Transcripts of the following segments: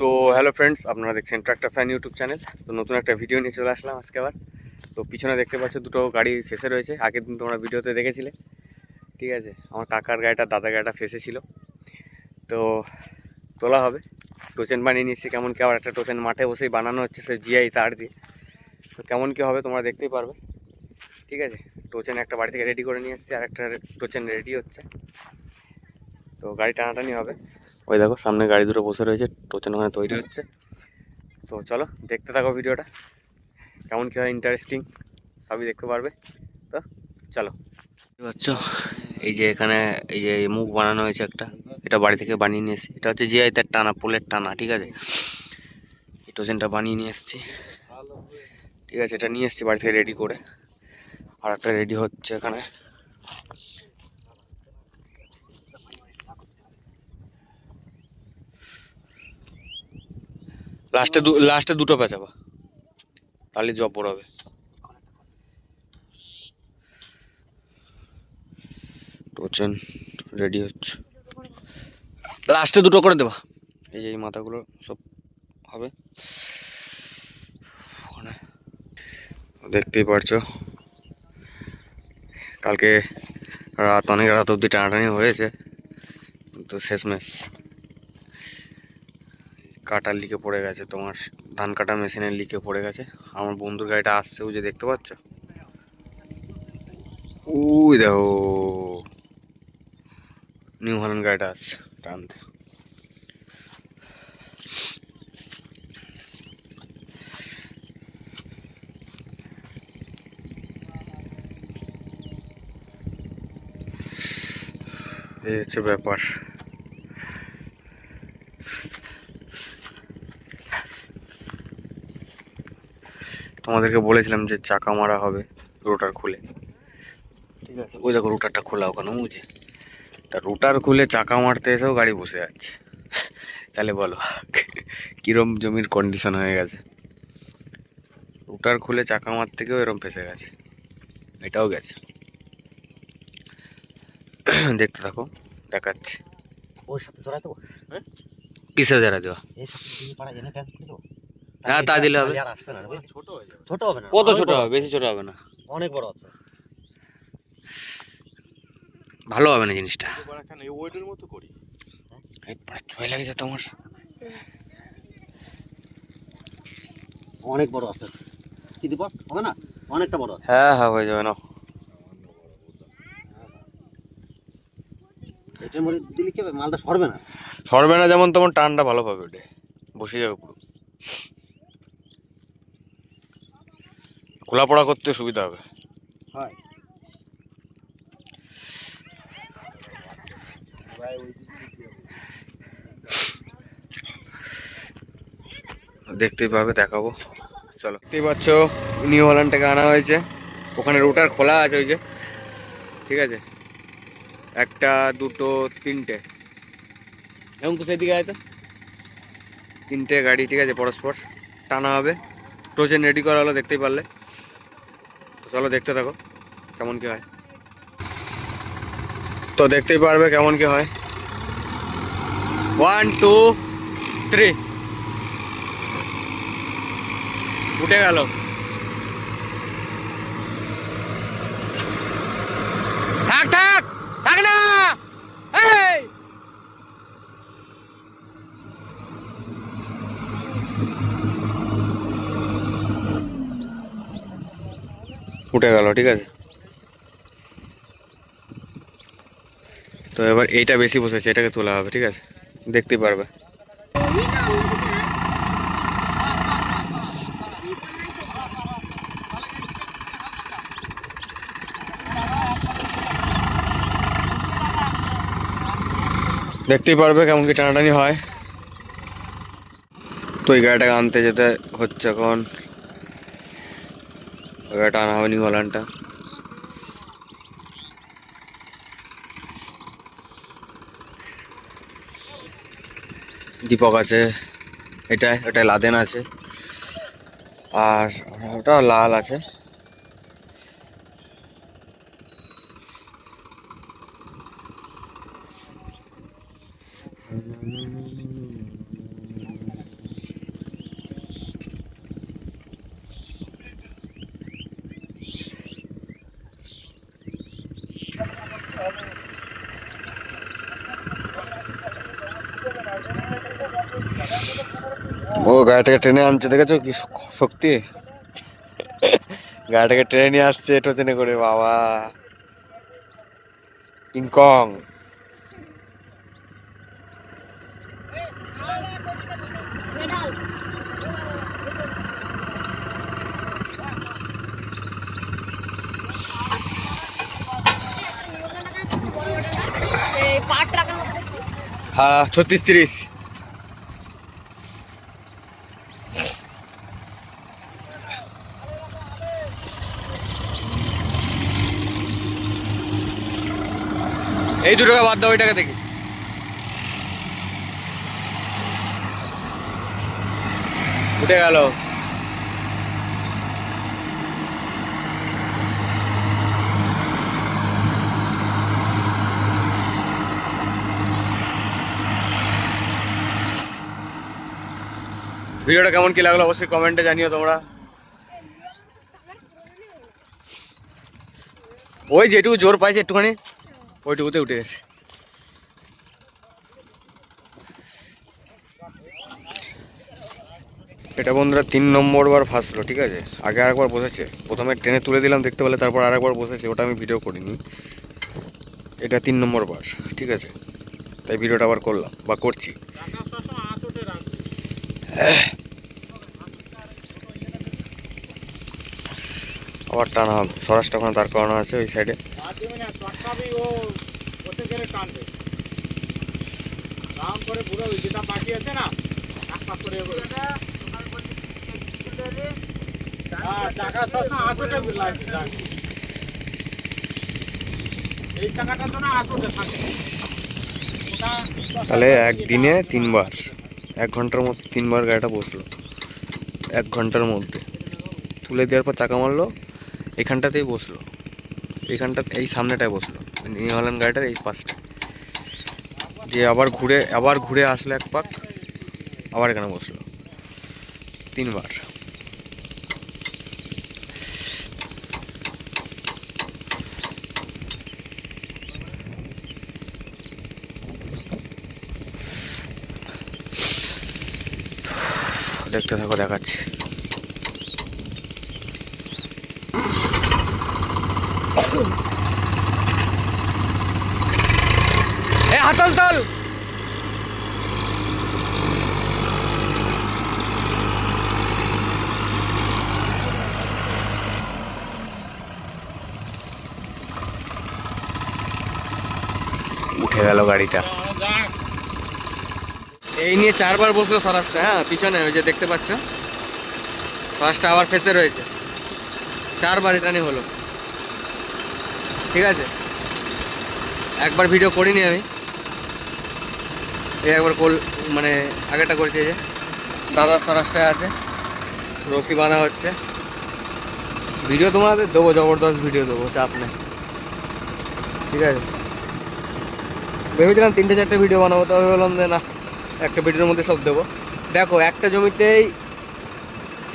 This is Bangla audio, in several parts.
তো হ্যালো ফ্রেন্ডস আপনারা দেখছেন ট্রাক্টর ফ্যান ইউটিউব চ্যানেল তো নতুন একটা ভিডিও নিয়ে চলে আসলাম আজকে আবার। তো পিছনে দেখতে পাচ্ছ দুটো গাড়ি ফেসে রয়েছে। আগের দিন তোমরা ভিডিওতে দেখেছিলে। ঠিক আছে? আমার কাকার গাড়িটা দাদা গাড়িটা ফেসে ছিল তো তোলা হবে। টোচেন বানিয়ে নিয়েছি। কেমন কি আবার একটা টোচেন মাঠে বসেই বানানো হচ্ছে সে জিআই তার দিয়ে। তো কেমন কি হবে তোমরা দেখতেই পারবে। ঠিক আছে? টোচেন একটা বাড়ি থেকে রেডি করে নিয়ে এসেছি। আর একটা টোচেন রেডি হচ্ছে। তো গাড়ি টানাটানি হবে। ওই দেখো, সামনে গাড়ি দুটো বসে রয়েছে টোচেন ওখানে তৈরি হচ্ছে। তো চলো, দেখতে থাকো ভিডিওটা। কেমন কী হয় ইন্টারেস্টিং সবই দেখতে পারবে। তো চলো। পাচ্ছ, এই যে এখানে, এই যে মুখ বানানো হয়েছে একটা, এটা বাড়ি থেকে বানিয়ে নিয়ে এসেছি। এটা হচ্ছে জিআই তার টানা, পোলের টানা, ঠিক আছে? এই টোচেনটা বানিয়ে নিয়ে এসেছি। ঠিক আছে, এটা নিয়ে এসেছি বাড়ি থেকে রেডি করে। আর একটা রেডি হচ্ছে এখানে। লাস্টে লাস্টে দুটো পেঁচাবা তাহলে জব বড় হবে। টোচেন রেডি হচ্ছে। লাস্টে দুটো করে দেবা। এই যে এই মাথাগুলো সব হবে। দেখতেই পারছ। কালকে রাত, অনেক রাত অবধি টানাটানি হয়েছে। কিন্তু শেষমেশ। কাটার লিকে পড়ে গেছে, তোমার ধান কাটা মেশিনের লিকে পড়ে গেছে। আমার বন্ধুর গাড়িটা আসছে, ওই যে দেখতে পাচ্ছ? ওই দেখো নিউ হল্যান্ড গাড়িটা আসছে, টানতে। এই হচ্ছে ব্যাপার। তোমাদেরকে বলেছিলাম যে চাকা মারা হবে রোটার খুলে। ঠিক আছে? ওই দেখো রোটারটা খোলা ওখানে বুঝে তা রোটার খুলে চাকা মারতে এসেও গাড়ি বসে যাচ্ছে। তাহলে বলো কীরম জমির কন্ডিশন হয়ে গেছে? রোটার খুলে চাকা মারতে গিয়েও এরম ফেসে গেছে। এটাও গেছে। দেখতে থাকো দেখাচ্ছি। ওর সাথে জড়াই দেবো কিসে যারা দেওয়া এর সাথে পাড়া এনে করে দেবো হ্যাঁ, তা দিলে হবে। ছোট হবে না? কত ছোট হবে? বেশি ছোট হবে না। অনেক বড় আছে। ভালো হবে না জিনিসটা। ওইটার মতো করি। এই পাড়া ছয় লাগে যেত আমার অনেক বড় আছে। কি দিব? হবে না? অনেকটা বড় হ্যাঁ হ্যাঁ হয়ে যাবে না এটার মধ্যে দিলে কি হবে? মালটা সরবে না? সরবে না যেমন তেমন টানটা ভালো পাবে ওটা। বসে যাবে পুরো। খোলা পড়া করতে সুবিধা হবে। হয়। দেখতেই পাবে দেখাবো। চলো। দেখতেই পাচ্ছ নিউ হল্যান্ড থেকে আনা হয়েছে। ওখানে রুটার খোলা আছে ওই যে। ঠিক আছে? একটা দুটো তিনটে। এবং সেদিকে আয় তো। তিনটে গাড়ি ঠিক আছে পরস্পর। টানা হবে। টোচেন রেডি করা হলো দেখতেই পারলে। চলো দেখতে থাকো, কেমন কি হয়। তো দেখতেই পারবে কেমন কি হয়। ওয়ান টু থ্রি উঠে গেল। থাক থাক থাক না এই উঠে গেল, ঠিক আছে? তো এবার এইটা বেশি বসেছে, এটাকে তোলা হবে, ঠিক আছে? দেখতে পারবে। দেখতেই পারবে কেমন কি টানাটানি হয়। তো এই গাড়িটাকে আনতে যেতে হচ্ছে এখন। গাড়িটা আনা হবে হল্যান্ডটা দীপক আছে এটাই এটাই লাদেন আছে আর ওটা লাল আছে ও গাড়িটাকে ট্রেনে আনছে দেখেছ? কি শক্তি। গাড়িটাকে ট্রেনে নিয়ে আসছে এটা ট্রেনে করে বাবা। কিংকং। হ্যাঁ ছত্রিশ তিরিশ। এই দুটোকে বাদ দাও ওইটাকে দেখি। উঠে গেল। ভিডিওটা কেমন কি লাগল অবশ্যই কমেন্টে জানিও তোমরা। ওই যেটুকু জোর পাইছে একটুখানি। ওইটুকুতে উঠে গেছে। এটা বন্ধুরা তিন নম্বর বার ফাঁসলো ঠিক আছে? আগে আরেকবার বসেছে। প্রথমে ট্রেনে তুলে দিলাম, দেখতে পেলে তারপর আরেকবার বসেছে, ওটা আমি ভিডিও করিনি। এটা তিন নম্বর বাস ঠিক আছে? তাই ভিডিওটা আবার করলাম, বা করছি। আবার টানা হবে। স্বরাষ্ট্র ওখানে দাঁড় করানো আছে ওই সাইডে রাম করে পুরো যেটা বাকি আছে না করে হ্যাঁ। এই তো না তাহলে একদিনে তিনবার এক ঘণ্টার মধ্যে তিনবার গাড়িটা বসল। এক ঘণ্টার মধ্যে। তুলে দেওয়ার পর চাকা মারলো এখানটাতেই বসল। এইখানটা এই সামনেটায় বসল। নিয়ে হলেন গাড়িটার এই পাশটা। যে আবার ঘুরে আবার ঘুরে আসলো এক পাক, আবার এখানে বসল। তিনবার। দেখতে থাকো, দেখাচ্ছি। এ হাতল তল উঠে গেল গাড়িটা। এই নিয়ে চারবার বসল স্বরাজটা হ্যাঁ পিছনে ওই যে দেখতে পাচ্ছ? স্বরাজটা আবার ফেসে রয়েছে। চারবার এটা নিয়ে হলো। ঠিক আছে? একবার ভিডিও করিনি আমি। একবার কল মানে আগেটা করেছি যে। দাদা স্বরাজটায় আছে, রশি বাঁধা হচ্ছে। ভিডিও তোমাদের দেবো, জবরদস্ত ভিডিও দেবো, চাপ নেই। ঠিক আছে? ভেবেছিলাম তিনটে চারটে ভিডিও বানাবো, তবে বললাম যে না, একটা ভিডিওর মধ্যে সব দেবো। দেখো, একটা জমিতেই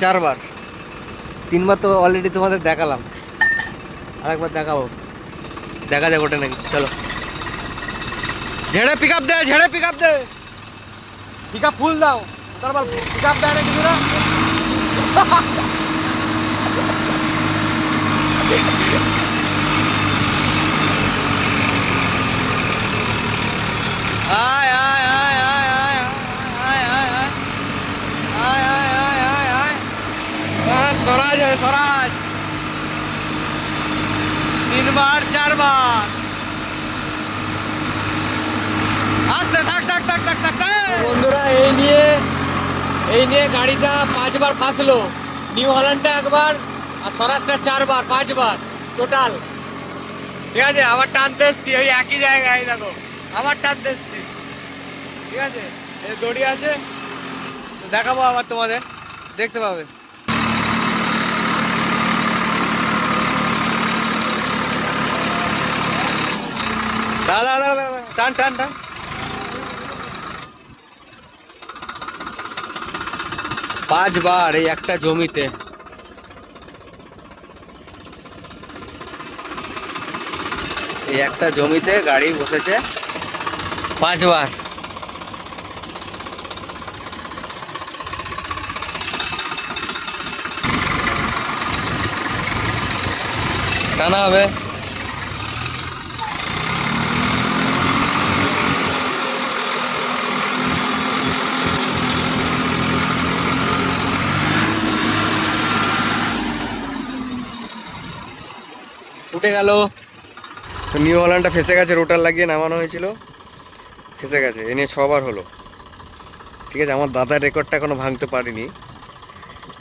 চারবার, তিনবার তো অলরেডি তোমাদের দেখালাম। আরেকবার দেখাবো। দেখা যাক ওটা নাকি। চলো। ঝেড়ে পিক আপ দে ঝেড়ে পিক আপ দে পিক আপ ফুল দাও তারপর পিক আপ দেয় না কিছু না আয় আয় আয় আয় আয় আয় আয় আয় আয় আয় আয় আয় আয় আয় স্বরাজ है স্বরাজ তিনবার চারবার আস্তে থাক থাক থাক থাক থাক বন্ধুরা, এই নিয়ে এই নিয়ে গাড়িটা পাঁচবার ফাঁসলো। নিউ হল্যান্ডটা একবার, আর স্বরাজটা চারবার, পাঁচবার টোটাল ঠিক আছে? আবার টানতে এসছি, ওই একই জায়গায় দেখো, আবার টানতে এসছি। ঠিক আছে? এই দড়ি আছে দেখাবো আবার তোমাদের, দেখতে পাবে। দাঁড়া দাঁড়া দাঁড়া, টান টান টান। पाँच बार एक जमीते एक जमीते गाड़ी बसे बार टाना है উঠে গেল। তো নিউ হল্যান্ডটা ফেসে গেছে রোটার লাগিয়ে নামানো হয়েছিল। ফেসে গেছে, এ নিয়ে ছবার হলো। ঠিক আছে, আমার দাদার রেকর্ডটা এখনও ভাঙতে পারিনি।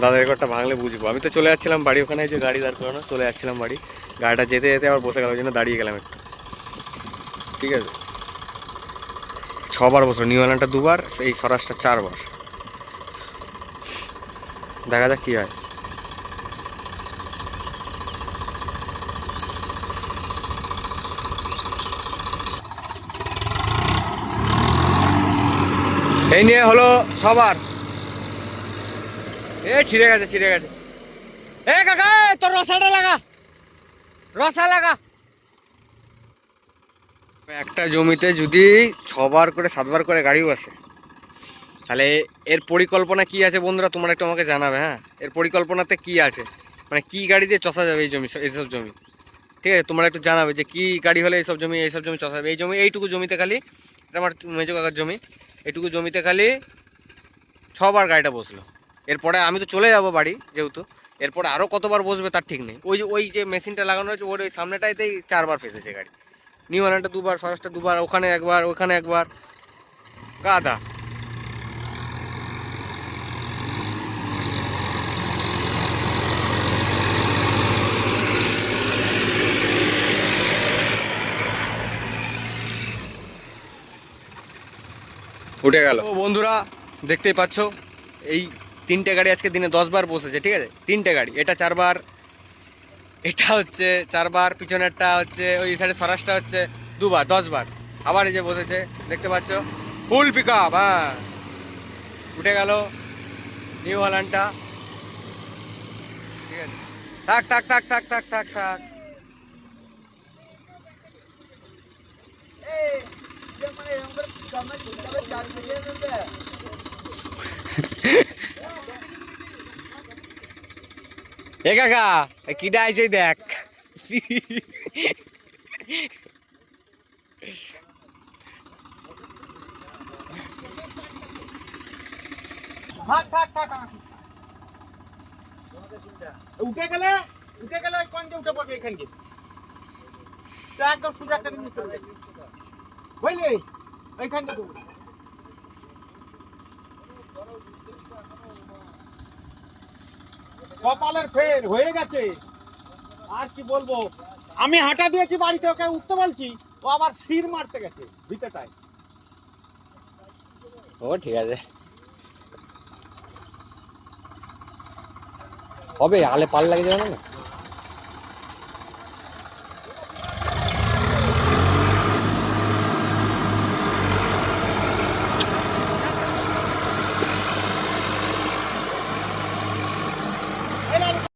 দাদার রেকর্ডটা ভাঙলে বুঝব। আমি তো চলে যাচ্ছিলাম বাড়ি, ওখানে যে গাড়ি দাঁড় করানো, চলে যাচ্ছিলাম বাড়ি। গাড়িটা যেতে যেতে আবার বসে গেল, ওই জন্য দাঁড়িয়ে গেলাম একটু। ঠিক আছে। ছবার বছর নিউ হল্যান্ডটা দুবার, এই স্বরাজটা চারবার। দেখা যাক কী হয়। এই নিয়ে হলো ছবার এ, ছিঁড়ে গেছে ছিঁড়ে গেছে। এ, কাকা তোর রসাটা লাগা। রসা লাগা। একটা জমিতে যদি ছবার করে, সাতবার করে গাড়ি বসে তাহলে এর পরিকল্পনা কি আছে বন্ধুরা, তোমরা একটু আমাকে জানাবে হ্যাঁ? এর পরিকল্পনাতে কি আছে? মানে কি গাড়ি দিয়ে চষা যাবে এই জমি, এইসব জমি? ঠিক আছে, তোমরা একটু জানাবে যে কি গাড়ি হলে এইসব জমি এইসব জমি চষা যাবে। এই জমি, এইটুকু জমিতে খালি এটা আমার মেজো কাকার জমি। এটুকু জমিতে খালি ছবার গাড়িটা বসল। এরপরে আমি তো চলে যাব বাড়ি, যেহেতু। এরপরে আরও কতবার বসবে তার ঠিক নেই। ওই যে ওই যে মেশিনটা লাগানো হয়েছে ওর ওই সামনেটাইতেই চারবার ফেসেছে গাড়ি। নিউ হল্যান্ডটা দুবার, সরসটা দুবার, ওখানে একবার ওখানে একবার। গাদা উঠে গেল। বন্ধুরা, দেখতেই পাচ্ছ, এই তিনটে গাড়ি আজকে দিনে দশবার বসেছে, ঠিক আছে? তিনটে গাড়ি, এটা চারবার, এটা হচ্ছে চারবার, পিছনেরটা হচ্ছে, ওই সাইডে স্বরাজটা হচ্ছে দুবার, দশবার, আবার এই যে বসেছে, দেখতে পাচ্ছ? ফুল পিক আপ হ্যাঁ। উঠে গেল নিউ হল্যান্ডটা ঠিক আছে? থাক থাক থাক থাক থাক থাক থাক। এ কাকা এ কিটা আইছে দেখ। থাক থাক থাক উঠে গেলে উঠে গেলে ওই কঞ্জে উঠে পড়বে এখান থেকে তো একদম সোজা একটা নিচে চলে যাবে বুঝলি। কপালের ফের হয়ে গেছে। আর কি বলব? আমি হাঁটা দিয়েছি বাড়িতে, ওকে উঠতে বলছি, ও আবার শির মারতে গেছে ভিতরটায়। ও, ঠিক আছে। হবে, আলে পাল লাগে যাবে না?